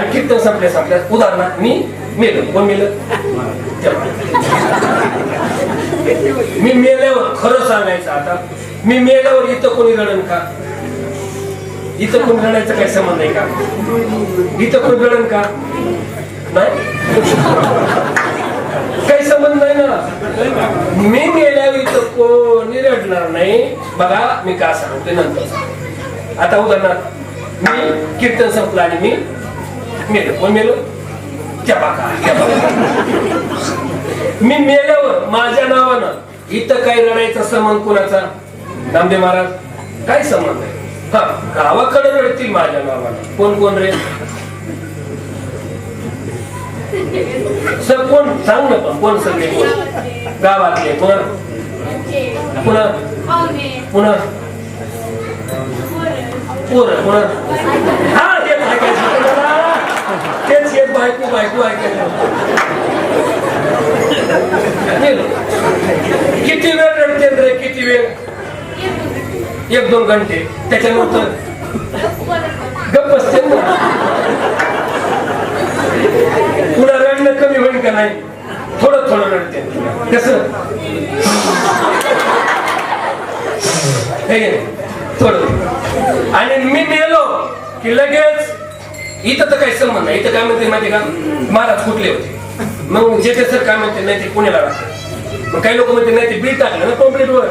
आणि कीर्तन संपल्या संपल्या उदाहरणार्थ मी मेलो. कोण मेलं? मी मेल्यावर खरं सांगायचं आता. मी मेल्यावर इथं कोणी रडण का? इथं कोणी रडायचं काही संबंध आहे का? इथं कोणी रडण का? नाही? काही संबंध नाही ना. मी मेल्यावर इथं कोणी रडणार नाही. बघा मी का सांगते नंतर. आता उदाहरणार्थ मी कीर्तन संपलं आणि मी मेलो कोण मेलो? त्या मी मेल्यावर माझ्या नावानं इथं काही रडायचा संबंध कुणाचा? नामदेव महाराज काय संबंध आहे हा गावाकडे रडतील माझ्या नावानं. कोण कोण रे? सर कोण? सांग ना पण कोण सगळे कोण? गावातले पुन्हा. पुन्हा. पुन्हा. पोरं पुन्हा. बायको बायको ऐकायला किती वेळ रडते रे किती वेळ? एक दोन घंटे. त्याच्यानंतर गप्प असते ना. पुन्हा रडणं कमी होईल का नाही? थोडं थोडं रडते. कसं? हे थोडं. आणि मी नेलो की लगेच इथं तर काही संबंध नाही. इथं काय म्हणते माहिती का? महाराज कुठले होते. मग जे ते सर काय म्हणते नाही ते पुण्याला राहते मग काही लोक म्हणते नाही ते बीड टाकलं ना कॉम्प्लीटवर.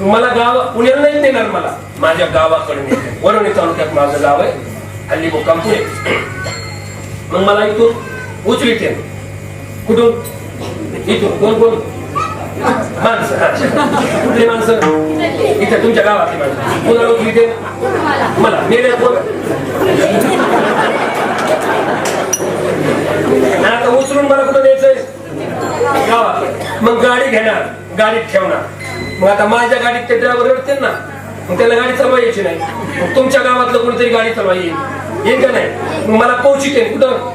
मला गाव पुण्याला नाही नेणार मला. माझ्या गावाकडे वरवणी तालुक्यात माझं गाव आहे. हल्ली मुक्काम पुणे मग मला इथून उचलीत आहे कुठून? इथून. कोण कोण? माणसं. कुठली माणसं? इथं तुमच्या गावातली माणसं. कोणाला उचलीत आहे मला. मेल्या कोण? आणि आता उचलून मला कुठं द्यायचंय? गावात मग गाडी घेणार. गाडीत ठेवणार. मग आता माझ्या गाडीत ते ड्रायव्हर रडतील ना मग त्याला गाडी चालवायची नाही. मग तुमच्या गावातलं कोणीतरी गाडी चालवा येईल. येईल का नाही? मग मला पोहोचित कुठं?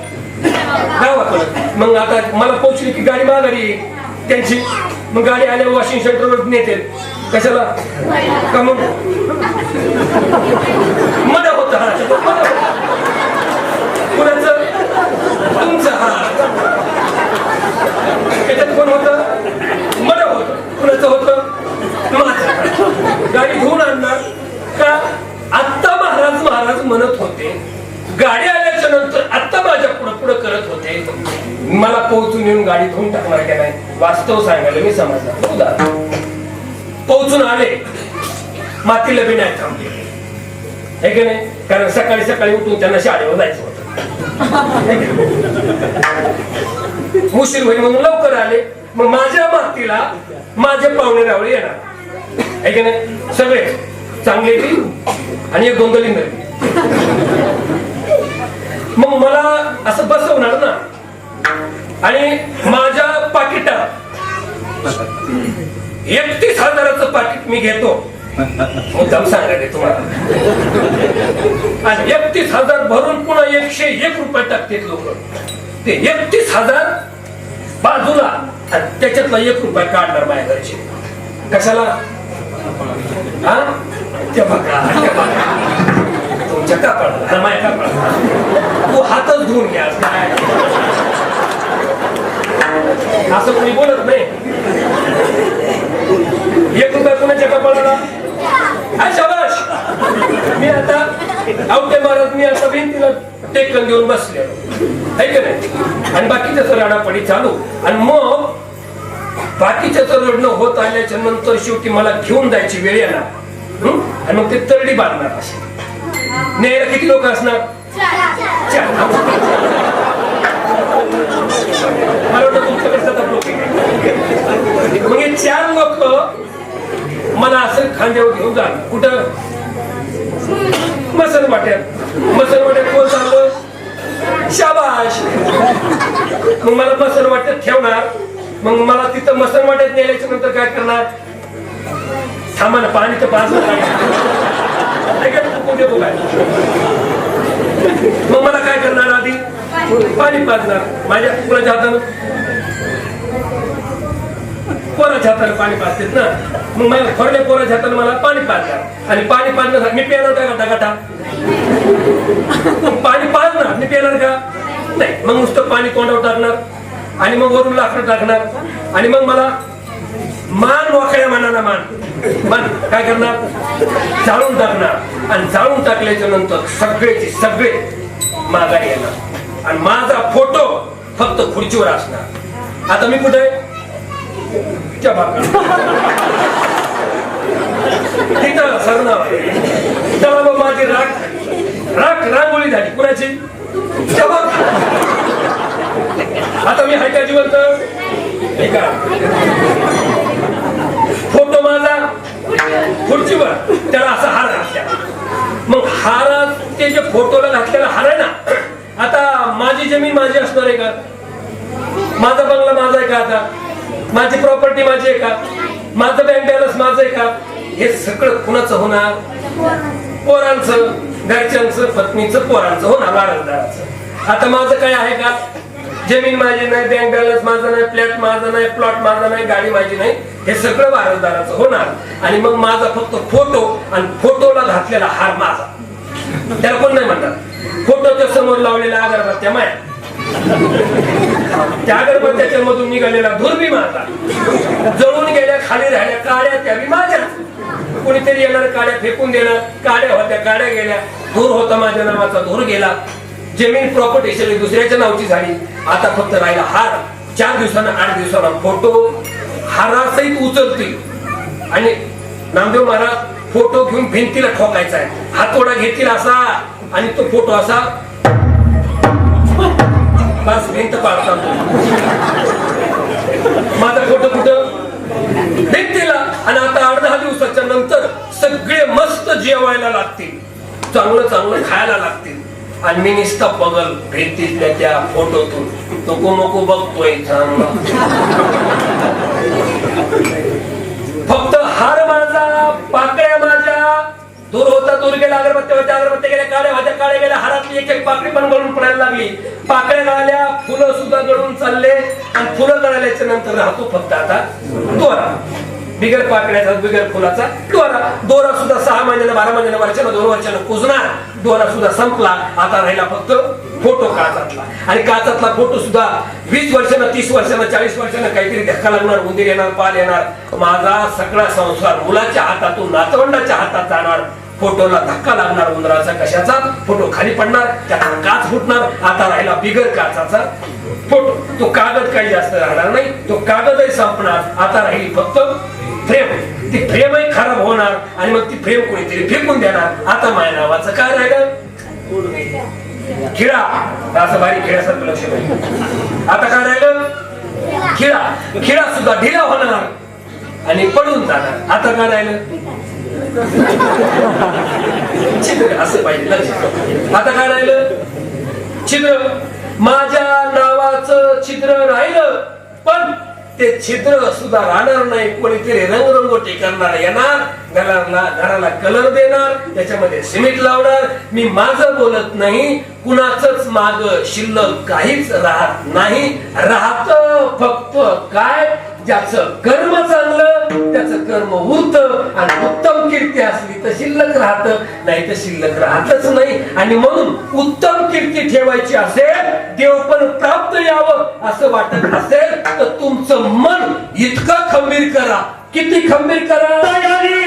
गावात मग आता मला पोहोचली की गाडी माघारी येईल. त्यांची. मग गाडी आल्या वॉशिंग सेंटरवर नेते. कशाला? का मग? मजा होत मला पोहोचून येऊन गाडी धुवून टाकणार का नाही? वास्तव सांगायला मी समजणार उदाहरण पोहोचून आले. मातीला बी नाही थांबले. हे की नाही? कारण सकाळी सकाळी उठून त्यांना शाळेवर जायचं होतं. उशीर होईल म्हणून लवकर आले. मग माझ्या मातीला माझे पाहुणे रावळे येणार. हे की नाही? सगळे चांगले आणि एक गोंधळी नवी मग मला असं बसवणार ना. आणि माझ्या पाकिटात एकतीस हजाराचं पाकिट मी घेतो. हो, मुद्दाम सांगायचे तुम्हाला. आणि एकतीस हजार भरून पुन्हा एकशे एक रुपये टाकतील लोक. ते एकतीस हजार बाजूला त्याच्यातला एक रुपये काढणार माझ्या घरचे. कशाला? हा? ते बघा तुमच्या कापड माझ्या कापड तू हातच धुवून घ्या. काय असं कोणी बोलत नाही. एक रुपया कुणाच्या कपाळाला? हा शाबाश मी आता आवटे मारत मी आता भिंतीला टेकन देऊन बसले. है का नाही? आणि बाकीच्याच राडापडी चालू. आणि मग बाकीच्याच रडणं होत आल्याच्यानंतर शेवटी मला घेऊन जायची वेळ येणार. आणि मग ते तरडी बांधणार असे न्यायला किती लोक असणार? चार. मला वाटतं तुमच्याकडे सतत चार लोक मला असं खांद्यावर घेऊन जा. कुठं? मसन वाट्यात. मसन वाट्यात कोण चाललं? शाबाश. मग मला मसन वाट्यात ठेवणार. मग मला तिथं मसन वाट्यात नेल्याच्या नंतर काय करणार? थांबा ना पाणी तर पाच ऐका तू कुठे बोलाय मला काय करणार आधी पाणी पाजणार. माझ्या कुणाच्या हातानं पोराच्या हाताने पाणी पाजतेत ना. मग माझ्या थोड्या पोराच्या हाताने मला पाणी पाजणार. आणि पाणी पाजण्यासाठी मी पेणार का करता गाठा पाणी पाजणार. मी पेणार का? नाही. मग नुसतं पाणी तोंडावर टाकणार. आणि मग वरून लाकडं टाकणार. आणि मग मला मान वाकड्या मानाना मान. मान. काय करणार? जाळून टाकणार. आणि जाळून टाकल्याच्या नंतर सगळेचे सगळे माघारी येणार. आणि माझा फोटो फक्त खुर्चीवर असणार. आता मी कुठे? तिथं सरनाव आहे तेव्हा मग माझी राख राख रांगोळी झाली. कुणाची? आता मी हायका जिवंत. हे फोटो माझा खुर्चीवर त्याला असा हार घातल्या मग हारात ते जे फोटोला घातलेला हार आहे ना आता माझी जमीन माझी असणार आहे का? माझा बंगला माझा आहे का आता? माझी प्रॉपर्टी माझी आहे का? माझं बँक बॅलन्स माझं आहे का? हे सगळं कुणाचं होणार? पोरांचं घरच्यांचं पत्नीचं पोरांचं होणार वाढवदाराचं आता माझं काय आहे का? जमीन माझी नाही बँक बॅलन्स माझा नाही फ्लॅट माझा नाही प्लॉट माझा नाही गाडी माझी नाही. हे सगळं वारसदाराचं होणार. आणि मग माझा फक्त फोटो आणि फोटोला घातलेला हार माझा. त्याला कोण नाही म्हणतात फोटोच्या समोर लावलेल्या अगरबत्त्या माया. त्या अगरबत्त्याच्या मधून निघालेला धुरबी माता जळून गेल्या खाली राहिल्या काड्या त्या बी माझ्याच कोणीतरी येणार काड्या फेकून देणार. काड्या होत्या काड्या गेल्या. धूर होता माझ्या नावाचा धूर गेला. जमीन प्रॉपर्टी सगळी दुसऱ्याच्या नावची झाली. आता फक्त राहिला हार. चार दिवसांना आठ दिवसांना फोटो हारासहित उचलतील आणि नामदेव महाराज फोटो घेऊन भिंतीला ठोकायचा आहे. हातोडा घेतील असा. आणि तो फोटो असा बस भिंत पाडता माझा कुठं कुठं? भिंतीला. आणि आता अर्धा दिवसाच्या नंतर सगळे मस्त जेवायला लागतील. चांगलं चांगलं खायला लागतील. आणि मी निसता बघल भिंतीतल्या त्या फोटोतून. नको नको बघतोय चांगला फक्त हार माझा पाकळ्या माझ्या. दूर होता दूर गेला अगरबत्त्या होत्या अगरबत्त्या गेल्या काळ्या होत्या काळ्या गेल्या हार एक एक पाकळी पण गळून पडायला लागली. पाकळ्या गळाल्या फुलं सुद्धा गळून चालले आणि फुलं गळाल्याच्या नंतर राहतो फक्त आता दोरा. बिगर पाकळ्याचा बिगर फुलाचा दोरा. दोरा सुद्धा सहा महिन्याला बारा महिन्याला वर्षाला दोन वर्षाला कुजणार. दोरा सुद्धा संपला. आता राहिला फक्त फोटो काचातला. आणि काचातला फोटो सुद्धा वीस वर्षानं तीस वर्षानं चाळीस वर्षानं काहीतरी धक्का लागणार उंदीर येणार पाल येणार. माझा सगळा संसार मुलाच्या हातातून नातवंडाच्या हातात जाणार. फोटोला धक्का लागणार उंदराचा कशाचा? फोटो खाली पडणार त्याचा काच फुटणार आता राहिला बिगर काचाचा फोटो. तो कागद काही जास्त राहणार नाही तो कागदही संपणार आता राहील फक्त फ्रेम. ती फ्रेमही खराब होणार आणि मग ती फ्रेम कोणीतरी फेकून देणार. आता माय नावाचं काय राहिलं? खिळा. असं बारीक खिळ्यासारखं लक्ष पाहिजे आता काय राहिलं? खिळा. खिळा सुद्धा ढिला होणार आणि पडून जाणार. आता काय राहिलं? चित्र असं पाहिजे लक्ष आता काय राहिलं? छिद्र माझ्या नावाचं छिद्र राहिलं. पण ते छिद्र सुद्धा राहणार नाही. कोणीतरी रंगरंगोटी करणार येणार घराला घराला कलर देणार त्याच्यामध्ये सिमेंट लावणार. मी माझं बोलत नाही कुणाचंच माग शिल्लक काहीच राहत नाही. राहत फक्त काय? ज्याचं कर्म चांगलं त्याचं कर्म उरत. आणि उत्तम कीर्ती असली तर शिल्लक राहत नाही तर शिल्लक राहतच नाही. आणि म्हणून उत्तम कीर्ती ठेवायची असेल देव पण प्राप्त असं वाटत असेल तर तुमचं मन इतकं खंबीर करा. किती खंबीर करा? तयारी